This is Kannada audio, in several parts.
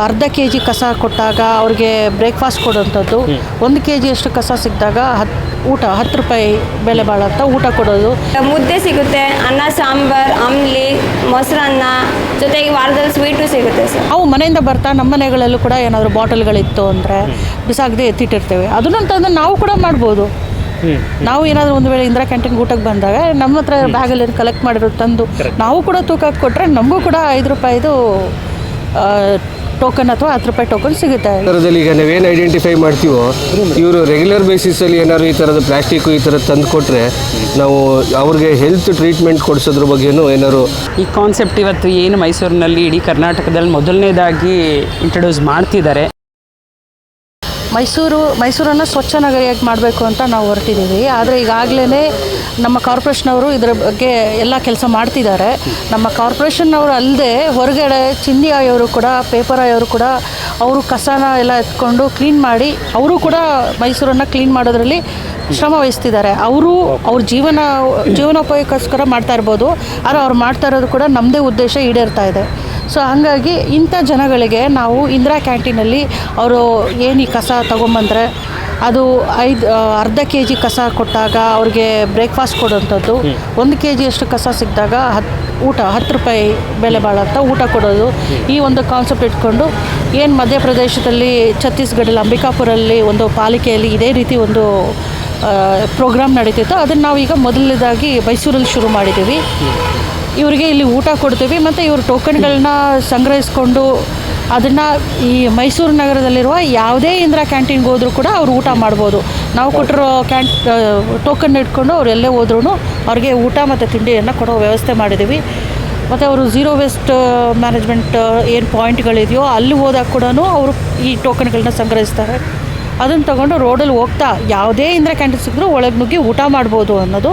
ಅರ್ಧ ಕೆ ಜಿ ಕಸ ಕೊಟ್ಟಾಗ ಅವ್ರಿಗೆ ಬ್ರೇಕ್ಫಾಸ್ಟ್ ಕೊಡುವಂಥದ್ದು. ಒಂದು ಕೆ ಜಿಯಷ್ಟು ಕಸ ಸಿಕ್ಕಿದಾಗ ಹತ್ತು ಊಟ ಹತ್ತು ರೂಪಾಯಿ ಬೆಲೆ ಬಾಳಂತ ಊಟ ಕೊಡೋದು. ಮುದ್ದೆ ಸಿಗುತ್ತೆ ಅನ್ನ ಸಾಂಬಾರ್ ಅಂಬ್ಲಿ ಮೊಸರನ್ನ ಜೊತೆಗೆ ವಾರದಲ್ಲಿ ಸ್ವೀಟು ಸಿಗುತ್ತೆ ಸರ್. ಅವು ಮನೆಯಿಂದ ಬರ್ತಾ ನಮ್ಮ ಮನೆಗಳಲ್ಲೂ ಕೂಡ ಏನಾದರೂ ಬಾಟಲ್ಗಳಿತ್ತು ಅಂದರೆ ಬಿಸಾಕದೆ ಎತ್ತಿಟ್ಟಿರ್ತೇವೆ. ಅದನ್ನಂತಂದ್ರೆ ತಂದು ನಾವು ಕೂಡ ಮಾಡ್ಬೋದು. ನಾವು ಏನಾದರೂ ಒಂದು ವೇಳೆ ಇಂದಿರಾ ಕ್ಯಾಂಟೀನ್ ಊಟಕ್ಕೆ ಬಂದಾಗ ನಮ್ಮ ಹತ್ರ ಬ್ಯಾಗಲ್ಲಿ ಕಲೆಕ್ಟ್ ಮಾಡಿರೋದು ತಂದು ನಾವು ಕೂಡ ತೂಕ ಕೊಟ್ಟರೆ ನಮಗೂ ಕೂಡ ಐದು ರೂಪಾಯಿದು ಟೋಕನ್ ಅಥವಾ ಹತ್ತು ರೂಪಾಯಿ ಟೋಕನ್ ಸಿಗುತ್ತೆ. ಥರದಲ್ಲಿ ಈಗ ನಾವೇನು ಐಡೆಂಟಿಫೈ ಮಾಡ್ತೀವೋ ಇವರು ರೆಗ್ಯುಲರ್ ಬೇಸಿಸಲ್ಲಿ ಏನಾದ್ರು ಈ ತರದ ಪ್ಲಾಸ್ಟಿಕ್ ಈ ತರ ತಂದು ಕೊಟ್ಟರೆ ನಾವು ಅವ್ರಿಗೆ ಹೆಲ್ತ್ ಟ್ರೀಟ್ಮೆಂಟ್ ಕೊಡಿಸೋದ್ರ ಬಗ್ಗೆನೂ ಏನಾದ್ರು ಈ ಕಾನ್ಸೆಪ್ಟ್ ಇವತ್ತು ಏನು ಮೈಸೂರಿನಲ್ಲಿ ಇಡೀ ಕರ್ನಾಟಕದಲ್ಲಿ ಮೊದಲನೇದಾಗಿ ಇಂಟ್ರೊಡ್ಯೂಸ್ ಮಾಡ್ತಿದ್ದಾರೆ. ಮೈಸೂರು, ಮೈಸೂರನ್ನು ಸ್ವಚ್ಛ ನಗರಿಯಾಗಿ ಮಾಡಬೇಕು ಅಂತ ನಾವು ಹೊರಟಿದ್ದೀವಿ. ಆದರೆ ಈಗಾಗಲೇ ನಮ್ಮ ಕಾರ್ಪೊರೇಷನವರು ಇದರ ಬಗ್ಗೆ ಎಲ್ಲ ಕೆಲಸ ಮಾಡ್ತಿದ್ದಾರೆ. ನಮ್ಮ ಕಾರ್ಪೊರೇಷನ್ನವರು ಅಲ್ಲದೆ ಹೊರಗಡೆ ಚಿನ್ನಿ ಆಯೋರು ಕೂಡ, ಪೇಪರ್ ಆಯೋರು ಕೂಡ ಅವರು ಕಸನ ಎಲ್ಲ ಎತ್ಕೊಂಡು ಕ್ಲೀನ್ ಮಾಡಿ ಅವರು ಕೂಡ ಮೈಸೂರನ್ನು ಕ್ಲೀನ್ ಮಾಡೋದ್ರಲ್ಲಿ ಶ್ರಮ ವಹಿಸ್ತಿದ್ದಾರೆ. ಅವರು ಅವ್ರ ಜೀವನ ಜೀವನೋಪಯೋಗಕ್ಕೋಸ್ಕರ ಮಾಡ್ತಾ ಇರ್ಬೋದು. ಆದರೆ ಅವ್ರು ಮಾಡ್ತಾ ಇರೋದು ಕೂಡ ನಮ್ಮದೇ ಉದ್ದೇಶ ಈಡೇರ್ತಾ ಇದೆ. ಸೊ ಹಾಗಾಗಿ ಇಂಥ ಜನಗಳಿಗೆ ನಾವು ಇಂದಿರಾ ಕ್ಯಾಂಟೀನಲ್ಲಿ ಅವರು ಏನು ಈ ಕಸ ತೊಗೊಂಬಂದ್ರೆ ಅದು ಐದು ಅರ್ಧ ಕೆ ಜಿ ಕಸ ಕೊಟ್ಟಾಗ ಅವ್ರಿಗೆ ಬ್ರೇಕ್ಫಾಸ್ಟ್ ಕೊಡುವಂಥದ್ದು ಒಂದು ಕೆ ಜಿಯಷ್ಟು ಕಸ ಸಿಕ್ಕಿದಾಗ ಹತ್ತು ಊಟ ಹತ್ತು ರೂಪಾಯಿ ಬೆಲೆ ಬಾಳಂತ ಊಟ ಕೊಡೋದು. ಈ ಒಂದು ಕಾನ್ಸೆಪ್ಟ್ ಇಟ್ಕೊಂಡು ಏನು ಮಧ್ಯಪ್ರದೇಶದಲ್ಲಿ ಛತ್ತೀಸ್ಗಢಲ್ಲಿ ಅಂಬಿಕಾಪುರಲ್ಲಿ ಒಂದು ಪಾಲಿಕೆಯಲ್ಲಿ ಇದೇ ರೀತಿ ಒಂದು ಪ್ರೋಗ್ರಾಮ್ ನಡೀತಿತ್ತು. ಅದನ್ನು ನಾವೀಗ ಮೊದಲನೇದಾಗಿ ಮೈಸೂರಲ್ಲಿ ಶುರು ಮಾಡಿದ್ದೀವಿ. ಇವರಿಗೆ ಇಲ್ಲಿ ಊಟ ಕೊಡ್ತೀವಿ ಮತ್ತು ಇವರು ಟೋಕನ್ಗಳನ್ನ ಸಂಗ್ರಹಿಸ್ಕೊಂಡು ಅದನ್ನು ಈ ಮೈಸೂರು ನಗರದಲ್ಲಿರುವ ಯಾವುದೇ ಇಂದಿರಾ ಕ್ಯಾಂಟೀನ್ಗೆ ಹೋದರೂ ಕೂಡ ಅವ್ರು ಊಟ ಮಾಡ್ಬೋದು. ನಾವು ಕೊಟ್ಟಿರೋ ಕ್ಯಾಂಟ್ ಟೋಕನ್ ಇಟ್ಕೊಂಡು ಅವ್ರು ಎಲ್ಲೇ ಹೋದ್ರೂ ಅವ್ರಿಗೆ ಊಟ ಮತ್ತು ತಿಂಡಿಯನ್ನು ಕೊಡೋ ವ್ಯವಸ್ಥೆ ಮಾಡಿದ್ದೀವಿ. ಮತ್ತು ಅವರು ಝೀರೋ ವೇಸ್ಟ್ ಮ್ಯಾನೇಜ್ಮೆಂಟ್ ಏನು ಪಾಯಿಂಟ್ಗಳಿದೆಯೋ ಅಲ್ಲಿ ಹೋದಾಗ ಕೂಡ ಅವರು ಈ ಟೋಕನ್ಗಳನ್ನ ಸಂಗ್ರಹಿಸ್ತಾರೆ. ಅದನ್ನು ತಗೊಂಡು ರೋಡಲ್ಲಿ ಹೋಗ್ತಾ ಯಾವುದೇ ಇಂದಿರಾ ಕ್ಯಾಂಟೀನ್ ಸಿಕ್ಕರೂ ಒಳಗೆ ನುಗ್ಗಿ ಊಟ ಮಾಡ್ಬೋದು ಅನ್ನೋದು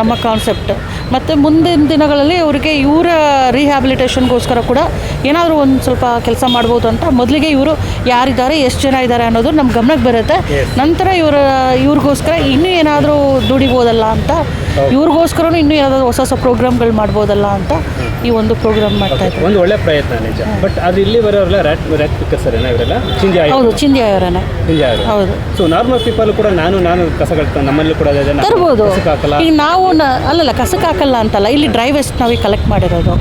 ನಮ್ಮ ಕಾನ್ಸೆಪ್ಟ್ ಮತ್ತು ಮುಂದಿನ ದಿನಗಳಲ್ಲಿ ಅವರಿಗೆ ಇವರ ರಿಹ್ಯಾಬಿಲಿಟೇಷನ್ಗೋಸ್ಕರ ಕೂಡ ಏನಾದರೂ ಒಂದು ಸ್ವಲ್ಪ ಕೆಲಸ ಮಾಡ್ಬೋದು ಅಂತ ಮೊದಲಿಗೆ ಇವರು ಯಾರಿದ್ದಾರೆ ಎಷ್ಟು ಜನ ಇದ್ದಾರೆ ಅನ್ನೋದು ನಮ್ಮ ಗಮನಕ್ಕೆ ಬರುತ್ತೆ. ನಂತರ ಇವರ ಇವ್ರಿಗೋಸ್ಕರ ಇನ್ನೂ ಏನಾದರೂ ದುಡಿಬೋದಲ್ಲ ಅಂತ ಇವ್ರಿಗೋಸ್ಕರನೂ ಇನ್ನೂ ಯಾವ್ದಾದ್ರು ಹೊಸ ಹೊಸ ಪ್ರೋಗ್ರಾಮ್ಗಳು ಮಾಡ್ಬೋದಲ್ಲ ಅಂತ ಈ ಒಂದು ಪ್ರೋಗ್ರಾಮ್ ಮಾಡ್ತಾ ಇದ್ದಾರೆ. ಒಂದು ಒಳ್ಳೆ ಪ್ರಯತ್ನ ನಿಜ. ಬಟ್ ಅದು ಇಲ್ಲಿ ಬರೋರೆಲ್ಲ ರ್ಯಾಟ್ ರ್ಯಾಟ್ ಪಿಕ್ಕರ್ಸ್ ಇವರೆಲ್ಲ? ಚಿಂಜಿ ಹೌದು ಚಿಂದಿ ಅವರೇ ಚಿಂಜಿ ಆಯ್ತು ಹೌದು. ಸೊ ನಾರ್ಮಲ್ ಪೀಪಲ್ ಕೂಡ ನಾನು ನಾನು ಕಸಗಳು ನಮ್ಮಲ್ಲಿ ಕೂಡ ತರ್ಬೋದು. ಈಗ ನಾವು ಅಲ್ಲಲ್ಲ ಕಸಕ್ಕೆ ಹಾಕಲ್ಲ ಅಂತಲ್ಲ ಇಲ್ಲಿ ಡ್ರೈ ವೇಸ್ಟ್ ನಾವೀಗ ಕಲೆಕ್ಟ್ ಮಾಡಿರೋದು.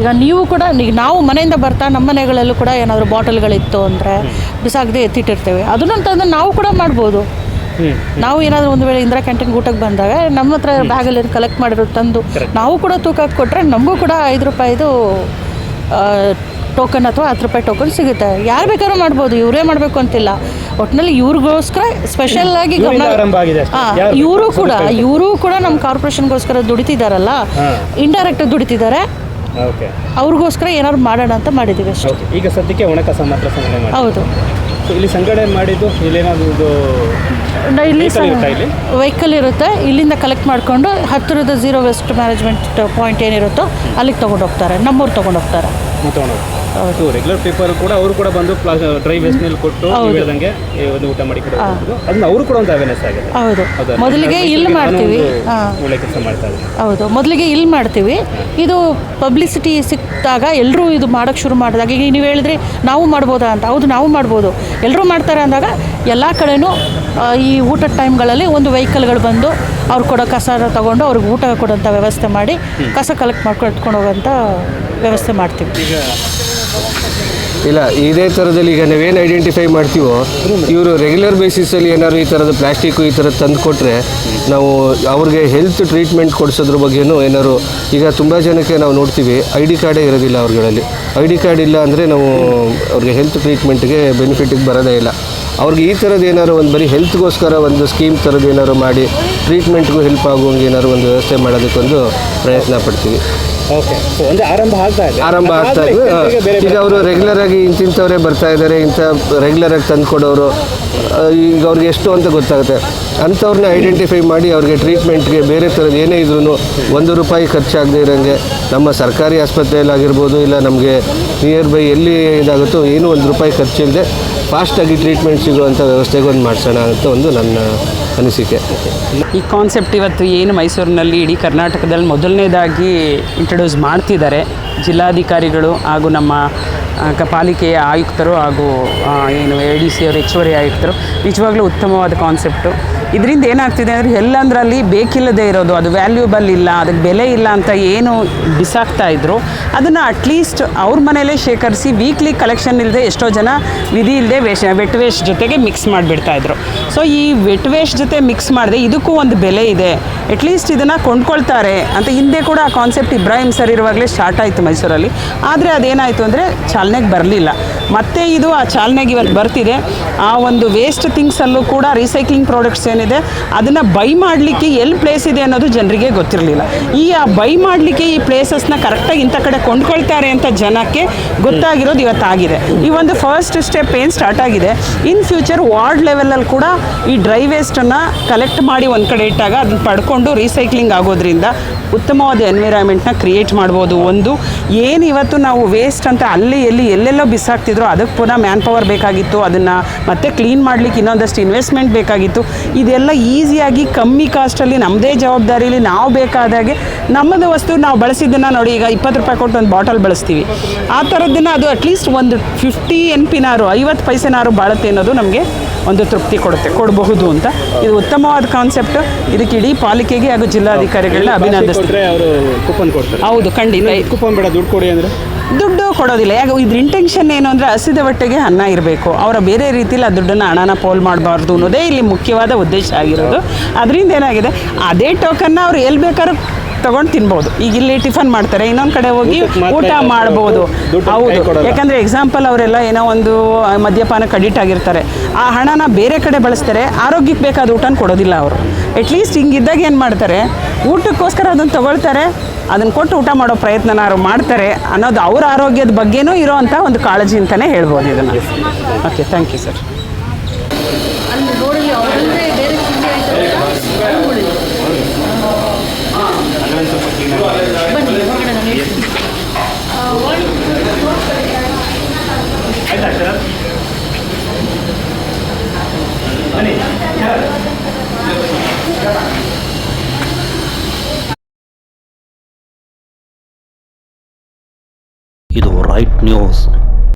ಈಗ ನೀವು ಕೂಡ ಈಗ ನಾವು ಮನೆಯಿಂದ ಬರ್ತಾ ನಮ್ಮ ಮನೆಗಳಲ್ಲೂ ಕೂಡ ಏನಾದರೂ ಬಾಟಲ್ಗಳಿತ್ತು ಅಂದರೆ ಬಿಸಾಕದೆ ಎತ್ತಿಟ್ಟಿರ್ತೇವೆ. ಅದನ್ನಂತಂದ್ರೆ ತಂದು ನಾವು ಕೂಡ ಮಾಡ್ಬೋದು. ನಾವು ಏನಾದರೂ ಒಂದು ವೇಳೆ ಇಂದಿರಾ ಕ್ಯಾಂಟೀನ್ ಊಟಕ್ಕೆ ಬಂದಾಗ ನಮ್ಮ ಹತ್ರ ಬ್ಯಾಗಲ್ಲಿ ಕಲೆಕ್ಟ್ ಮಾಡಿರೋ ತಂದು ನಾವು ಕೂಡ ತೂಕ ಕೊಟ್ಟರೆ ನಮಗೂ ಕೂಡ ಐದು ರೂಪಾಯಿದು ಟೋಕನ್ ಅಥವಾ ಹತ್ತು ರೂಪಾಯಿ ಟೋಕನ್ ಸಿಗುತ್ತೆ. ಯಾರು ಬೇಕಾದ್ರೂ ಮಾಡ್ಬೋದು ಇವರೇ ಮಾಡಬೇಕು ಅಂತಿಲ್ಲ. ಒಟ್ಟಿನಲ್ಲಿ ಇವ್ರಿಗೋಸ್ಕರ ಸ್ಪೆಷಲ್ ಆಗಿ. ಹಾಂ ಇವರು ಕೂಡ? ಇವರು ಕೂಡ ನಮ್ಮ ಕಾರ್ಪೊರೇಷನ್ಗೋಸ್ಕರ ದುಡಿತಿದ್ದಾರಲ್ಲ ಹಾ. ಇಂಡೈರೆಕ್ಟ್ ದುಡಿತಿದ್ದಾರೆ. ಅವ್ರಿಗೋಸ್ಕರ ಏನಾದ್ರು ಮಾಡೋಣ ಅಂತ ಮಾಡಿದ್ದೀವಿ ಅಷ್ಟೇ. ಈಗ ಸದ್ಯಕ್ಕೆ ಒಣ ಕಸ ಮಾತ್ರ ಸಂಗ್ರಹಣೆ ಹೌದು. ಇಲ್ಲಿ ಸಂಗ್ರಹಣೆ ಮಾಡಿದ್ದು ಇಲ್ಲೇನಾದ್ರು Vehicle ವೆಹಿಕಲ್ ಇರುತ್ತೆ ಇಲ್ಲಿಂದ ಕಲೆಕ್ಟ್ ಮಾಡಿಕೊಂಡು ಹತ್ತಿರದ ಝೀರೋ ವೇಸ್ಟ್ ಮ್ಯಾನೇಜ್ಮೆಂಟ್ ಪಾಯಿಂಟ್ ಏನಿರುತ್ತೋ ಅಲ್ಲಿಗೆ ತೊಗೊಂಡು ಹೋಗ್ತಾರೆ. ನಮ್ಮೂರು ತೊಗೊಂಡು ಹೋಗ್ತಾರೆ. ಹೌದು. ರೆಗ್ಯುಲರ್ ಪೀಪಲ್ ಕೂಡ ಅವರು ಕೂಡ ಬಂದು ಡ್ರೈ ವೇಸ್ಟ್ನಲ್ಲಿ ಕೊಟ್ಟು ಹೇಳ್ದಂಗೆ ಒಂದು ಊಟ ಮಾಡಿ ಅದನ್ನ ಅವರು ಕೂಡ ಒಂದು ಅವೇರ್ನೆಸ್ ಆಗಿದೆ. ಹೌದು. ಮೊದಲಿಗೆ ಇಲ್ಲಿ ಮಾಡ್ತೀವಿ. ಒಳ್ಳೆ ಕೆಲಸ ಮಾಡ್ತಾ ಹೌದು. ಮೊದಲಿಗೆ ಇಲ್ಲಿ ಮಾಡ್ತೀವಿ. ಇದು ಪಬ್ಲಿಸಿಟಿ ಸಿಕ್ಕಿದಾಗ ಎಲ್ಲರೂ ಇದು ಮಾಡೋಕ್ಕೆ ಶುರು ಮಾಡಿದಾಗ ಈಗ ನೀವು ಹೇಳಿದ್ರಿ ನಾವು ಮಾಡ್ಬೋದಾ ಅಂತ. ಹೌದು ನಾವು ಮಾಡ್ಬೋದು. ಎಲ್ಲರೂ ಮಾಡ್ತಾರೆ ಅಂದಾಗ ಎಲ್ಲ ಕಡೆನೂ ಈ ಊಟದ ಟೈಮ್ಗಳಲ್ಲಿ ಒಂದು ವೆಹಿಕಲ್ಗಳು ಬಂದು ಅವ್ರು ಕೊಡೋ ಕಸನ ತಗೊಂಡು ಅವ್ರಿಗೆ ಊಟ ಕೊಡೋಂಥ ವ್ಯವಸ್ಥೆ ಮಾಡಿ ಕಸ ಕಲೆಕ್ಟ್ ಮಾಡ್ಕೊಂಡು ಎತ್ಕೊಂಡು ಹೋಗೋಂಥ ವ್ಯವಸ್ಥೆ ಮಾಡ್ತೀವಿ. ಇಲ್ಲ ಇದೇ ಥರದಲ್ಲಿ ಈಗ ನಾವೇನು ಐಡೆಂಟಿಫೈ ಮಾಡ್ತೀವೋ ಇವರು ರೆಗ್ಯುಲರ್ ಬೇಸಿಸಲ್ಲಿ ಏನಾದ್ರು ಈ ಥರದ ಪ್ಲಾಸ್ಟಿಕ್ ಈ ಥರದ್ದು ತಂದು ಕೊಟ್ಟರೆ ನಾವು ಅವ್ರಿಗೆ ಹೆಲ್ತ್ ಟ್ರೀಟ್ಮೆಂಟ್ ಕೊಡಿಸೋದ್ರ ಬಗ್ಗೆನೂ ಏನಾದ್ರು ಈಗ ತುಂಬ ಜನಕ್ಕೆ ನಾವು ನೋಡ್ತೀವಿ ಐ ಡಿ ಕಾರ್ಡೇ ಇರೋದಿಲ್ಲ ಅವ್ರುಗಳಲ್ಲಿ. ಐ ಡಿ ಕಾರ್ಡ್ ಇಲ್ಲ ಅಂದರೆ ನಾವು ಅವ್ರಿಗೆ ಹೆಲ್ತ್ ಟ್ರೀಟ್ಮೆಂಟ್ಗೆ ಬೆನಿಫಿಟಿಗೆ ಬರೋದೇ ಇಲ್ಲ. ಅವ್ರಿಗೆ ಈ ಥರದ್ದು ಏನಾದ್ರು ಒಂದು ಬರೀ ಹೆಲ್ತ್ಗೋಸ್ಕರ ಒಂದು ಸ್ಕೀಮ್ ಥರದ್ದು ಏನಾದ್ರು ಮಾಡಿ ಟ್ರೀಟ್ಮೆಂಟ್ಗೂ ಹೆಲ್ಪ್ ಆಗುವಂಗೆ ಏನಾದ್ರು ಒಂದು ವ್ಯವಸ್ಥೆ ಮಾಡೋದಕ್ಕೊಂದು ಪ್ರಯತ್ನ ಪಡ್ತೀವಿ. ಓಕೆ. ಆರಂಭ ಆಗ್ತಾ ಇದೆ. ಆರಂಭ ಆಗ್ತಾ ಇದೆ. ಈಗ ಅವರು ರೆಗ್ಯುಲರ್ ಆಗಿ ಇಂತಿಂಥವ್ರೆ ಬರ್ತಾ ಇದ್ದಾರೆ ಇಂಥ ರೆಗ್ಯುಲರ್ ಆಗಿ ತಂದು ಕೊಡೋರು ಈಗ ಅವ್ರಿಗೆ ಎಷ್ಟು ಅಂತ ಗೊತ್ತಾಗುತ್ತೆ. ಅಂಥವ್ರನ್ನ ಐಡೆಂಟಿಫೈ ಮಾಡಿ ಅವ್ರಿಗೆ ಟ್ರೀಟ್ಮೆಂಟ್ಗೆ ಬೇರೆ ಥರದ್ದು ಏನೇ ಇದ್ರೂ ಒಂದು ರೂಪಾಯಿ ಖರ್ಚಾಗದೇ ಇರೋಂಗೆ ನಮ್ಮ ಸರ್ಕಾರಿ ಆಸ್ಪತ್ರೆಯಲ್ಲಾಗಿರ್ಬೋದು ಇಲ್ಲ ನಮಗೆ ನಿಯರ್ ಬೈ ಎಲ್ಲಿ ಇದಾಗುತ್ತೋ ಏನೂ ಒಂದು ರೂಪಾಯಿ ಖರ್ಚಿಲ್ಲದೆ ಫಾಸ್ಟಾಗಿ ಟ್ರೀಟ್ಮೆಂಟ್ ಸಿಗುವಂಥ ವ್ಯವಸ್ಥೆಗೊಂದು ಮಾಡಿಸೋಣ ಅಂತ ಒಂದು ನನ್ನ ಅನಿಸಿಕೆ. ಈ ಕಾನ್ಸೆಪ್ಟ್ ಇವತ್ತು ಏನು ಮೈಸೂರಿನಲ್ಲಿ ಇಡೀ ಕರ್ನಾಟಕದಲ್ಲಿ ಮೊದಲನೇದಾಗಿ ಇಂಟ್ರೊಡ್ಯೂಸ್ ಮಾಡ್ತಿದ್ದಾರೆ. ಜಿಲ್ಲಾಧಿಕಾರಿಗಳು ಹಾಗೂ ನಮ್ಮ ಪಾಲಿಕೆಯ ಆಯುಕ್ತರು ಹಾಗೂ ಏನು ಎ ಡಿ ಸಿ ಅವರು ಹೆಚ್ಚುವರಿ ಆಯುಕ್ತರು. ನಿಜವಾಗ್ಲೂ ಉತ್ತಮವಾದ ಕಾನ್ಸೆಪ್ಟು ಇದರಿಂದ ಏನಾಗ್ತಿದೆ ಅಂದರೆ ಎಲ್ಲಂದ್ರಲ್ಲಿ ಬೇಕಿಲ್ಲದೆ ಇರೋದು, ಅದು ವ್ಯಾಲ್ಯೂಬಲ್ ಇಲ್ಲ, ಅದಕ್ಕೆ ಬೆಲೆ ಇಲ್ಲ ಅಂತ ಏನು ಬಿಸಾಕ್ತಾ ಇದ್ರು, ಅದನ್ನು ಅಟ್ಲೀಸ್ಟ್ ಅವ್ರ ಮನೇಲೇ ಶೇಖರಿಸಿ ವೀಕ್ಲಿ ಕಲೆಕ್ಷನ್ ಇಲ್ಲದೆ ಎಷ್ಟೋ ಜನ ವಿಧಿ ಇಲ್ಲದೆ ವೇಷ ವೆಟ್ ವೇಸ್ಟ್ ಜೊತೆಗೆ ಮಿಕ್ಸ್ ಮಾಡಿಬಿಡ್ತಾ ಇದ್ರು. ಸೊ ಈ ವೆಟ್ ವೇಸ್ಟ್ ಜೊತೆ ಮಿಕ್ಸ್ ಮಾಡಿದೆ ಇದಕ್ಕೂ ಒಂದು ಬೆಲೆ ಇದೆ. ಅಟ್ಲೀಸ್ಟ್ ಇದನ್ನು ಕೊಂಡ್ಕೊಳ್ತಾರೆ ಅಂತ ಹಿಂದೆ ಕೂಡ ಆ ಕಾನ್ಸೆಪ್ಟ್ ಇಬ್ರಾಹಿಂ ಸರ್ ಇರುವಾಗಲೇ ಸ್ಟಾರ್ಟ್ ಆಯಿತು ಮೈಸೂರಲ್ಲಿ. ಆದರೆ ಅದೇನಾಯಿತು ಅಂದರೆ ಚಾಲನೆಗೆ ಬರಲಿಲ್ಲ. ಮತ್ತೆ ಇದು ಆ ಚಾಲನೆಗೆ ಇವತ್ತು ಬರ್ತಿದೆ. ಆ ಒಂದು ವೇಸ್ಟ್ ಥಿಂಗ್ಸಲ್ಲೂ ಕೂಡ ರೀಸೈಕ್ಲಿಂಗ್ ಪ್ರಾಡಕ್ಟ್ಸ್ ಏನಿದೆ ಅದನ್ನು ಬೈ ಮಾಡಲಿಕ್ಕೆ ಎಲ್ಲಿ ಪ್ಲೇಸ್ ಇದೆ ಅನ್ನೋದು ಜನರಿಗೆ ಗೊತ್ತಿರಲಿಲ್ಲ. ಈ ಆ ಬೈ ಮಾಡಲಿಕ್ಕೆ ಈ ಪ್ಲೇಸಸ್ನ ಕರೆಕ್ಟಾಗಿ ಇಂಥ ಕಡೆ ಕೊಂಡ್ಕೊಳ್ತಾರೆ ಅಂತ ಜನಕ್ಕೆ ಗೊತ್ತಾಗಿರೋದು ಇವತ್ತಾಗಿದೆ. ಈ ಒಂದು ಫಸ್ಟ್ ಸ್ಟೆಪ್ ಏನು ಸ್ಟಾರ್ಟ್ ಆಗಿದೆ? ಇನ್ ಫ್ಯೂಚರ್ ವಾರ್ಡ್ ಲೆವೆಲಲ್ಲಿ ಕೂಡ ಈ ಡ್ರೈ ವೇಸ್ಟನ್ನು ಕಲೆಕ್ಟ್ ಮಾಡಿ ಒಂದು ಕಡೆ ಇಟ್ಟಾಗ ಅದನ್ನ ಪಡ್ಕೊಂಡು ರೀಸೈಕ್ಲಿಂಗ್ ಆಗೋದ್ರಿಂದ ಉತ್ತಮವಾದ ಎನ್ವಿರಾನ್ಮೆಂಟ್ನ ಕ್ರಿಯೇಟ್ ಮಾಡ್ಬೋದು. ಒಂದು, ಏನು ಇವತ್ತು ನಾವು ವೇಸ್ಟ್ ಅಂತ ಅಲ್ಲಿ ಎಲ್ಲಿ ಎಲ್ಲೆಲ್ಲೋ ಬಿಸಾಕ್ತಿದ್ರು ಅದಕ್ಕೆ ಪುನಃ ಮ್ಯಾನ್ ಪವರ್ ಬೇಕಾಗಿತ್ತು, ಅದನ್ನು ಮತ್ತೆ ಕ್ಲೀನ್ ಮಾಡಲಿಕ್ಕೆ ಇನ್ನೊಂದಷ್ಟು ಇನ್ವೆಸ್ಟ್ಮೆಂಟ್ ಬೇಕಾಗಿತ್ತು. ಇದೆಲ್ಲ ಈಸಿಯಾಗಿ ಕಮ್ಮಿ ಕಾಸ್ಟಲ್ಲಿ ನಮ್ಮದೇ ಜವಾಬ್ದಾರಿಲಿ ನಾವು ಬೇಕಾದಾಗೆ ನಮ್ಮದು ವಸ್ತು ನಾವು ಬಳಸಿದ್ದನ್ನು ನೋಡಿ, ಈಗ ಇಪ್ಪತ್ತು ರೂಪಾಯಿ ಕೊಟ್ಟು ಒಂದು ಬಾಟಲ್ ಬಳಸ್ತೀವಿ. ಆ ಥರದ್ದನ್ನು ಅದು ಅಟ್ಲೀಸ್ಟ್ ಒಂದು ಫಿಫ್ಟಿ ಎನ್ ಪಿನಾರು ಐವತ್ತು ಪೈಸೆನಾರು ಬಾಳುತ್ತೆ ಅನ್ನೋದು ನಮಗೆ ಒಂದು ತೃಪ್ತಿ ಕೊಡುತ್ತೆ ಕೊಡಬಹುದು ಅಂತ. ಇದು ಉತ್ತಮವಾದ ಕಾನ್ಸೆಪ್ಟ್ ಇದಕ್ಕೆ ಇಡೀ ಪಾಲಿಕೆಗೆ ಹಾಗೂ ಜಿಲ್ಲಾಧಿಕಾರಿಗಳನ್ನ ಅಭಿನಂದಿಸ್ತಾರೆ ಅವರು ಕೂಪನ್ ಕೊಡ್ತಾರೆ. ಹೌದು ಖಂಡಿತ. ಕೂಪನ್ ಬೇಡ ದುಡ್ಡು ಕೊಡಿ ಅಂದರೆ? ದುಡ್ಡು ಕೊಡೋದಿಲ್ಲ. ಯಾಕೆ ಇದ್ರ ಇಂಟೆನ್ಷನ್ ಏನು ಅಂದರೆ ಹಸಿದ ಹೊಟ್ಟೆಗೆ ಅನ್ನ ಇರಬೇಕು. ಅವರ ಬೇರೆ ರೀತಿಯಲ್ಲಿ ಆ ದುಡ್ಡನ್ನು ಹಣನ ಪೋಲ್ ಮಾಡಬಾರ್ದು ಅನ್ನೋದೇ ಇಲ್ಲಿ ಮುಖ್ಯವಾದ ಉದ್ದೇಶ ಆಗಿರೋದು. ಅದರಿಂದ ಏನಾಗಿದೆ? ಅದೇ ಟೋಕನ್ನ ಅವ್ರು ಎಲ್ಲಿ ಬೇಕಾದ್ರೂ ತಗೊಂಡು ತಿನ್ಬೋದು. ಈಗ ಇಲ್ಲಿ ಟಿಫನ್ ಮಾಡ್ತಾರೆ. ಇನ್ನೊಂದು ಕಡೆ ಹೋಗಿ ಊಟ ಮಾಡ್ಬೋದು. ಹೌದು. ಯಾಕಂದರೆ ಎಕ್ಸಾಂಪಲ್ ಅವರೆಲ್ಲ ಏನೋ ಒಂದು ಮದ್ಯಪಾನಕ್ಕೆ ಅಡಿಟ್ ಆಗಿರ್ತಾರೆ. ಆ ಹಣನ ಬೇರೆ ಕಡೆ ಬಳಸ್ತಾರೆ. ಆರೋಗ್ಯಕ್ಕೆ ಬೇಕಾದ ಊಟನ ಕೊಡೋದಿಲ್ಲ ಅವರು. ಅಟ್ಲೀಸ್ಟ್ ಹಿಂಗಿದ್ದಾಗ ಏನು ಮಾಡ್ತಾರೆ? ಊಟಕ್ಕೋಸ್ಕರ ಅದನ್ನು ತಗೊಳ್ತಾರೆ. ಅದನ್ನು ಕೊಟ್ಟು ಊಟ ಮಾಡೋ ಪ್ರಯತ್ನನಾರು ಮಾಡ್ತಾರೆ ಅನ್ನೋದು ಅವ್ರ ಆರೋಗ್ಯದ ಬಗ್ಗೆನೂ ಇರೋವಂಥ ಒಂದು ಕಾಳಜಿ ಅಂತಲೇ ಹೇಳ್ಬೋದು ಇದನ್ನು. ಓಕೆ ಥ್ಯಾಂಕ್ ಯು ಸರ್ ಇದು ರೈಟ್ ನ್ಯೂಸ್